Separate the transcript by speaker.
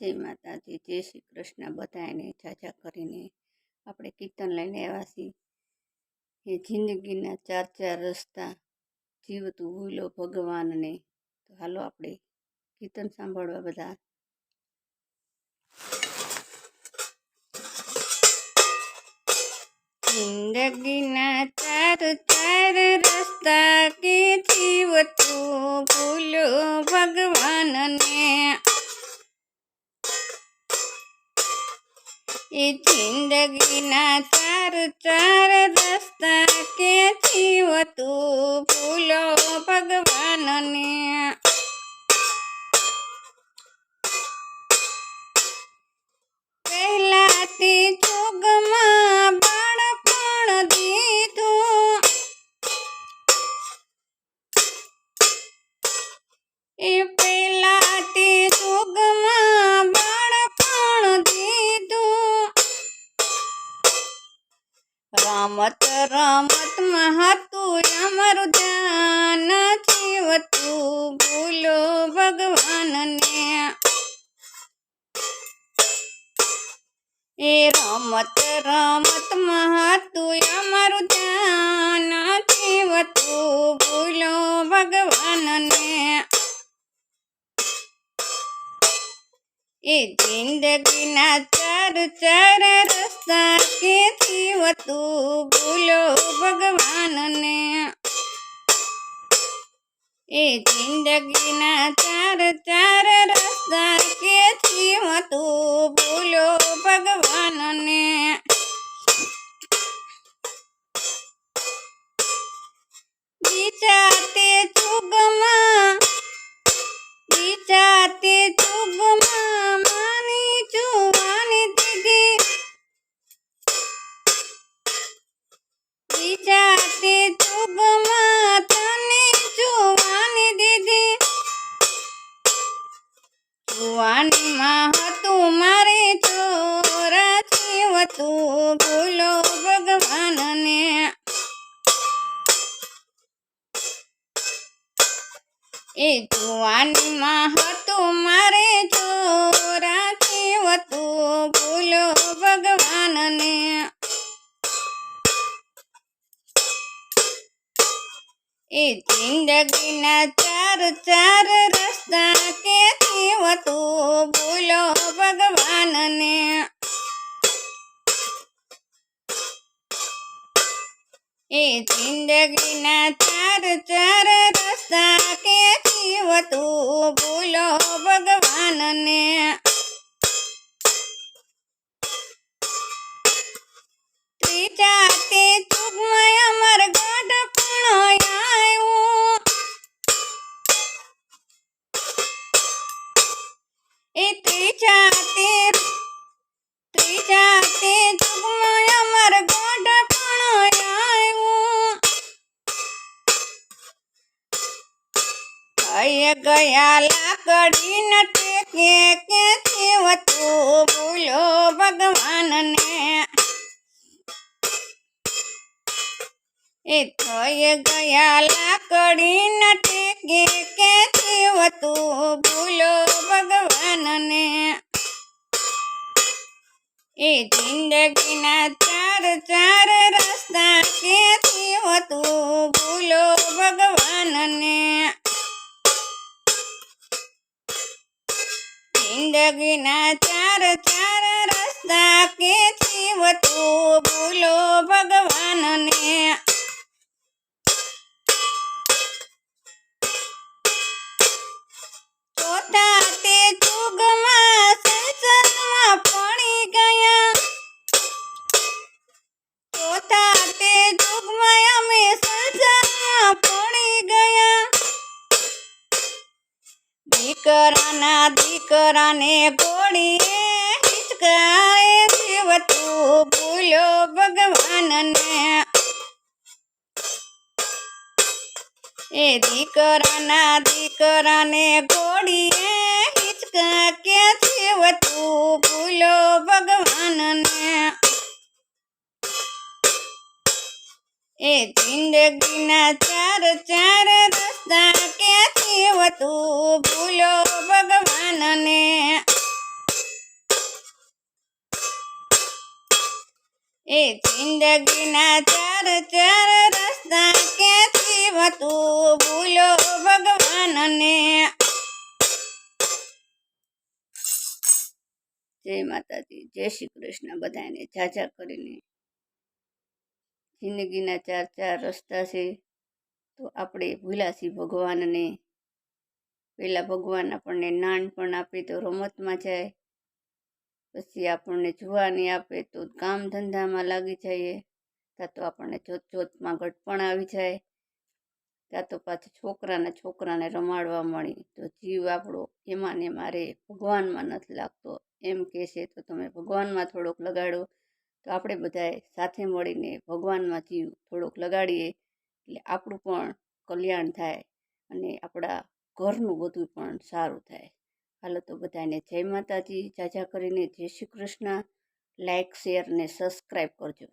Speaker 1: જય માતાજી, જય શ્રી કૃષ્ણ. બધાને જાજા કરીને આપણે કીર્તન લઈને આવ્યા છીએ. એ જિંદગીના ચાર ચાર રસ્તા જીવતું ભૂલો ભગવાનને. તો હાલો આપણે કીર્તન સાંભળવા બધા. જિંદગીના ચાર ચાર જિંદગીના ચાર ચાર રસ્તા કે જીવતું ભૂલો ભગવાનને. રમત રમતમાં હતું અમારું ધ્યાન જીવતું ભૂલો ભગવાનને એ રમત રમતમાં હતું અમારું ધ્યાન જીવતું ભૂલો ભગવાનને એ જિંદગીના ચાર ચાર રસ્તા કે જીવતું ભૂલો ભગવાનને. એ જિંદગીના ચાર ચાર રસ્તા કેથી મતું ભૂલો ભગવાનને. જુવાનીમાં હતું મારે ચોરા જીવતું ભૂલો ભગવાનને એ જુવાનીમાં હતું મારે ચોરા જીવતું ભૂલો ભગવાનને એ જિંદગીના ચાર ચાર રસ્તા કે એ જિંદગીના ચાર ચાર રસ્તા ગયા લાકડી ન ટેકે કે જીવતું ભૂલો ભગવાનને એ થઈ ગયા લાકડી ન ટેકે કે જીવતું ભૂલો ભગવાનને એ જિંદગીના ચાર ચાર રસ્તા કે જીવતું ભૂલો ભગવાનને જિંદગીના ચાર ચાર રસ્તા કે જીવતું ભૂલો ભગવાનને. ચોથા તે ચુગમાં અમે સંસારમાં પડી ગયા. દીકરાના દીકરાને ઘોડીએ હિચકાએ જીવતું ભૂલો ભગવાનને એ દીકરાના દીકરાને ઘોડીએ હિચકા કે જીવતું ભૂલો ભગવાનને એ જિંદગીના ચાર ચાર રસ્તા કે જીવતું ભૂલો પ્રાણને એ જિંદગીના ચાર ચાર રસ્તા કે જીવતું ભૂલો ભગવાનને. જય માતાજી, જય શ્રી કૃષ્ણ બધાને જાજા કરીને. જિંદગીના ચાર ચાર રસ્તા છે, તો આપણે ભૂલાસી ભગવાનને પહેલાં ભગવાન આપણને નાનપણ આપે તો રમતમાં જાય. પછી આપણને જુવાની આપે તો કામ ધંધામાં લાગી જઈએ. ત્યાં તો આપણને જોત જોતમાં ઘટપણ આવી જાય. ત્યાં તો પાછું છોકરાને છોકરાને રમાડવા મળી. તો જીવ આપણો એમાં ને મારે ભગવાનમાં નથી લાગતો. એમ કહેશે તો તમે ભગવાનમાં થોડોક લગાડો. તો આપણે બધાએ સાથે મળીને ભગવાનમાં જીવ થોડોક લગાડીએ. એટલે આપણું પણ કલ્યાણ થાય. અને આપણા ઘરનું બધું પણ સારું થાય. હાલો તો બધાને જય માતાજી. જાજા કરીને જય શ્રી કૃષ્ણ. લાઇક શેર ને સબસ્ક્રાઈબ કરજો.